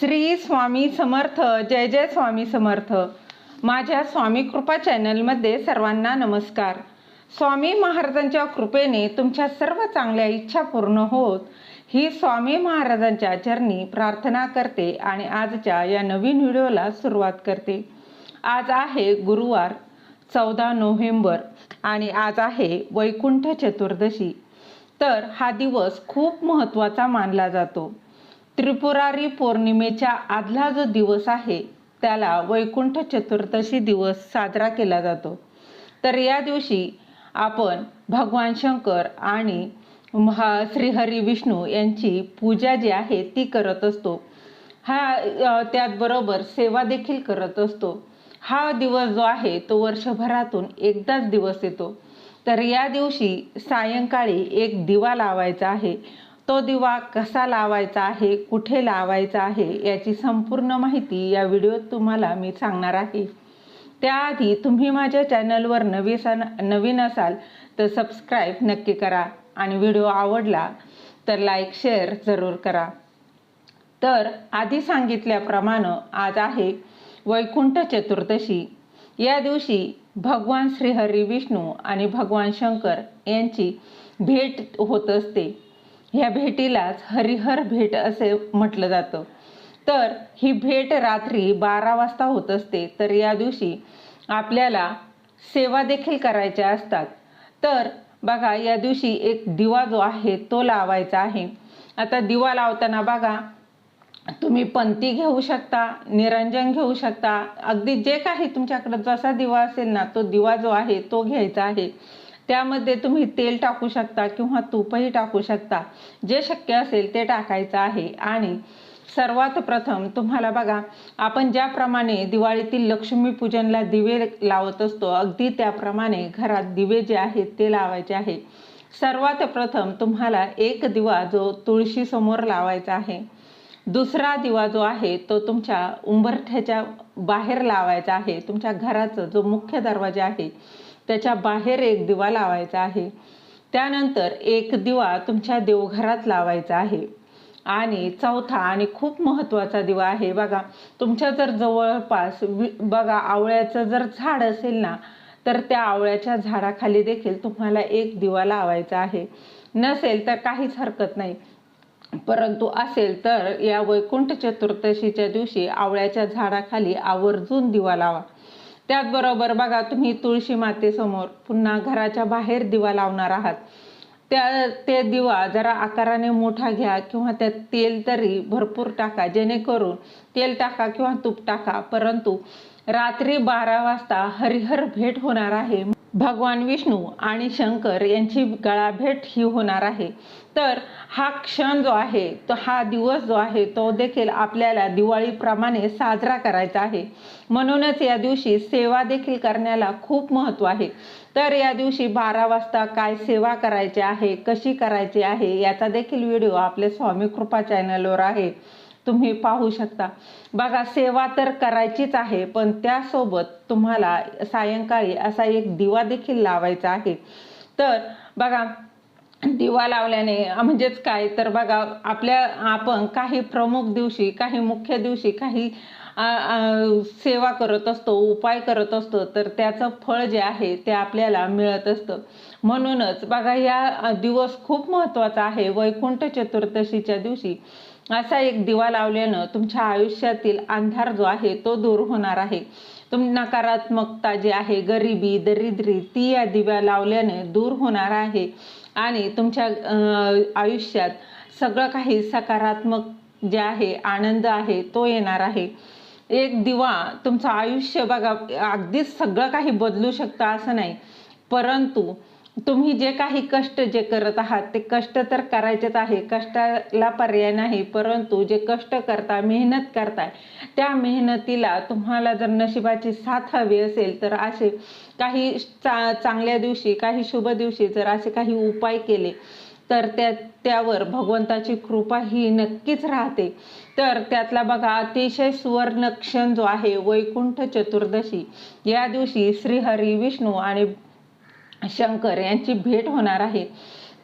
श्री स्वामी समर्थ जय जय स्वामी समर्थ. माझ्या स्वामी कृपा चॅनलमध्ये सर्वांना नमस्कार. स्वामी महाराजांच्या कृपेने तुमच्या सर्व चांगल्या इच्छा पूर्ण होत ही स्वामी महाराजांच्या चरणी प्रार्थना करते आणि आजच्या या नवीन व्हिडिओला सुरुवात करते. आज आहे गुरुवार चौदा नोव्हेंबर आणि आज आहे वैकुंठ चतुर्दशी. तर हा दिवस खूप महत्त्वाचा मानला जातो. त्रिपुरारी पौर्णिमेच्या आदला जो दिवस आहे त्याला वैकुंठ चतुर्दशी दिवस साजरा केला जातो. तर या दिवशी आपण भगवान शंकर आणि महा श्रीहरी विष्णू यांची पूजा जी आहे ती करत असतो. हा त्याचबरोबर सेवा देखील करत असतो. हा दिवस जो आहे तो वर्षभरातून एकदाच दिवस येतो. तर या दिवशी सायंकाळी एक दिवा लावायचा आहे. तो दिवा कसा लावायचा आहे कुठे लावायचा आहे याची संपूर्ण माहिती या व्हिडिओत तुम्हाला मी सांगणार आहे. त्याआधी तुम्ही माझ्या चॅनलवर नवी नवीन असाल तर सबस्क्राईब नक्की करा आणि व्हिडिओ आवडला तर लाईक शेअर जरूर करा. तर आधी सांगितल्याप्रमाणे आज आहे वैकुंठ चतुर्दशी. या दिवशी भगवान श्रीहरी विष्णू आणि भगवान शंकर यांची भेट होत असते. ह्या भेटीलाच हरिहर भेट असे म्हटलं जातं. तर ही भेट रात्री बारा वाजता होत असते तर या दिवशी आपल्याला सेवा देखील करायच्या असतात. तर बघा या दिवशी एक दिवा जो आहे तो लावायचा आहे. आता दिवा लावताना बघा तुम्ही पंती घेऊ शकता निरंजन घेऊ शकता. अगदी जे काही तुमच्याकडे जसा दिवा असेल ना तो दिवा जो आहे तो घ्यायचा आहे. त्यामध्ये तुम्ही तेल टाकू शकता किंवा तूपही टाकू शकता. जे शक्य असेल ते टाकायचं आहे. आणि सर्वात प्रथम तुम्हाला बघा आपण ज्याप्रमाणे दिवाळीतील लक्ष्मीपूजनला दिवे लावत असतो अगदी त्याप्रमाणे घरात दिवे जे आहेत ते लावायचे आहे. सर्वात प्रथम तुम्हाला एक दिवा जो तुळशीसमोर लावायचा आहे. दुसरा दिवा जो आहे तो तुमच्या उंबरठ्याच्या बाहेर लावायचा आहे. तुमच्या घराचं जो मुख्य दरवाजा आहे त्याच्या बाहेर एक दिवा लावायचा आहे. त्यानंतर एक दिवा तुमच्या देवघरात लावायचा आहे. आणि चौथा आणि खूप महत्त्वाचा दिवा आहे. बघा तुमच्या जर जवळपास वि बघा आवळ्याचं जर झाड असेल ना तर त्या आवळ्याच्या झाडाखाली देखील तुम्हाला एक दिवा लावायचा आहे. नसेल तर काहीच हरकत नाही. परंतु असेल तर या वैकुंठ चतुर्दशीच्या दिवशी आवळ्याच्या झाडाखाली आवर्जून दिवा लावा. त्याचबरोबर बघा तुम्ही तुळशी मातेसमोर पुन्हा घराच्या बाहेर दिवा लावणार आहात. त्या ते दिवा जरा आकाराने मोठा घ्या किंवा त्यात तेल तरी भरपूर टाका जेणेकरून तेल टाका किंवा तूप टाका. परंतु रात्री बारा वाजता हरिहर भेट होणार आहे. भगवान विष्णू आणि शंकर यांची गळाभेट ही होणार आहे. तर हा क्षण जो आहे तो हा दिवस जो आहे तो देखील आपल्याला दिवाळीप्रमाणे साजरा करायचा आहे. म्हणूनच या दिवशी सेवा देखील करण्याला खूप महत्त्व आहे. तर या दिवशी बारा वाजता काय सेवा करायची आहे कशी करायची आहे याचा देखील व्हिडिओ आपले स्वामी कृपा चॅनलवर आहे. तुम्ही पाहू शकता. बघा सेवा तर करायचीच आहे पण त्यासोबत तुम्हाला सायंकाळी असा एक दिवा देखील लावायचा आहे. तर बघा दिवा लावल्याने म्हणजेच काय? तर बघा आपल्या आपण काही प्रमुख दिवशी काही मुख्य दिवशी काही आ, आ, सेवा करत असतो उपाय करत असतो तर त्याचं फळ जे आहे ते आपल्याला मिळत असतं. म्हणूनच बघा या दिवस खूप महत्त्वाचा आहे. वैकुंठ चतुर्दशीच्या दिवशी असा एक दिवा लावल्यानं तुमच्या आयुष्यातील अंधार जो आहे तो दूर होणार आहे. तुम नकारात्मकता जी आहे गरिबी दरिद्री ती या दिव्या लावल्याने दूर होणार आहे. आणि तुमच्या आयुष्यात सगळं काही सकारात्मक जे आहे आनंद आहे तो येणार आहे. एक दिवा तुमचं आयुष्य बघा अगदीच सगळं काही बदलू शकतं असं नाही. परंतु तुम्ही जे काही कष्ट जे करत आहात ते कष्ट तर करायचेच आहे कष्टाला पर्याय नाही परंतु जे कष्ट करता मेहनत करताय त्या मेहनतीला तुम्हाला जर नशिबाची साथ हवी असेल तर असे काही चा चांगल्या दिवशी काही शुभ दिवशी जर असे काही उपाय केले तर त्या त्यावर भगवंताची कृपा ही नक्कीच राहते. तर त्यातला बघा अतिशय सुवर्ण क्षण जो आहे वैकुंठ चतुर्दशी. या दिवशी श्रीहरी विष्णू आणि शंकर यांची भेट होणार आहे.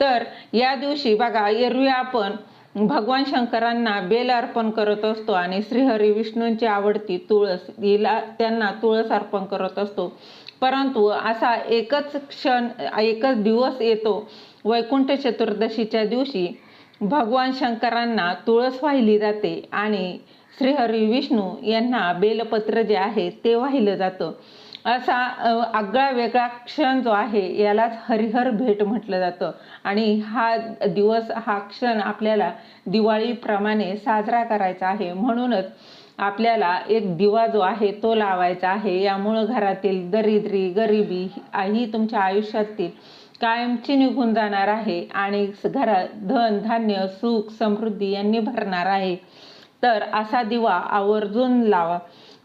तर या दिवशी बघा एरवी आपण भगवान शंकरांना बेल अर्पण करत असतो आणि श्रीहरी विष्णूंची आवडती तुळस हिला त्यांना तुळस अर्पण करत असतो. परंतु असा एकच क्षण एकच दिवस येतो. वैकुंठ चतुर्दशीच्या दिवशी भगवान शंकरांना तुळस वाहिली जाते आणि श्रीहरी विष्णू यांना बेलपत्र जे आहे ते वाहिलं जातं. असा आगळा वेगळा क्षण जो आहे यालाच हरिहर भेट म्हटलं जातं. आणि हा दिवस हा क्षण आपल्याला दिवाळीप्रमाणे साजरा करायचा आहे. म्हणूनच आपल्याला एक दिवा जो आहे तो लावायचा आहे. यामुळं घरातील दरिद्री गरिबी ही तुमच्या आयुष्यातील कायमची निघून जाणार आहे. आणि घरात धन धान्य सुख समृद्धी यांनी भरणार आहे. तर असा दिवा आवर्जून लावा.